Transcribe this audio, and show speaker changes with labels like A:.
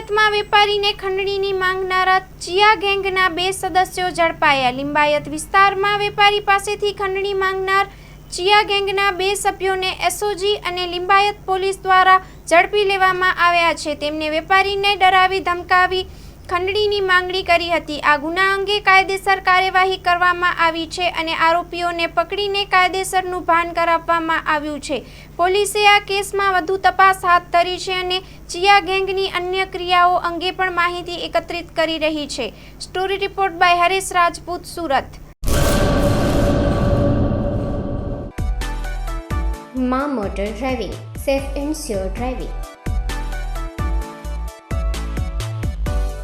A: લિંબાયતમાં વેપારીને ખંડણીની માંગનારા ચિયા ગેંગના બે સદસ્યો ઝડપાયા. લિંબાયત વિસ્તારમાં વેપારી પાસેથી ખંડણી માંગનાર ચિયા ગેંગના બે સભ્યોને એસઓજી અને લિંબાયત પોલીસ દ્વારા ઝડપી લેવામાં આવ્યા છે. તેમને વેપારીને ડરાવી ધમકાવી ખંડણીની માંગણી કરી હતી. આ ગુના અંગે કાયદેસર કાર્યવાહી કરવામાં આવી છે અને આરોપીઓને પકડીને કાયદેસરનું ભાન કરાવવામાં આવ્યું છે. પોલીસે આ કેસમાં વધુ તપાસ હાથ ધરી છે અને ચિયા ગેંગની અન્ય ક્રિયાઓ અંગે પણ માહિતી એકત્રિત કરી રહી છે. Story report by Haresh Rajput, Surat.
B: મા motor driving, safe and sure driving.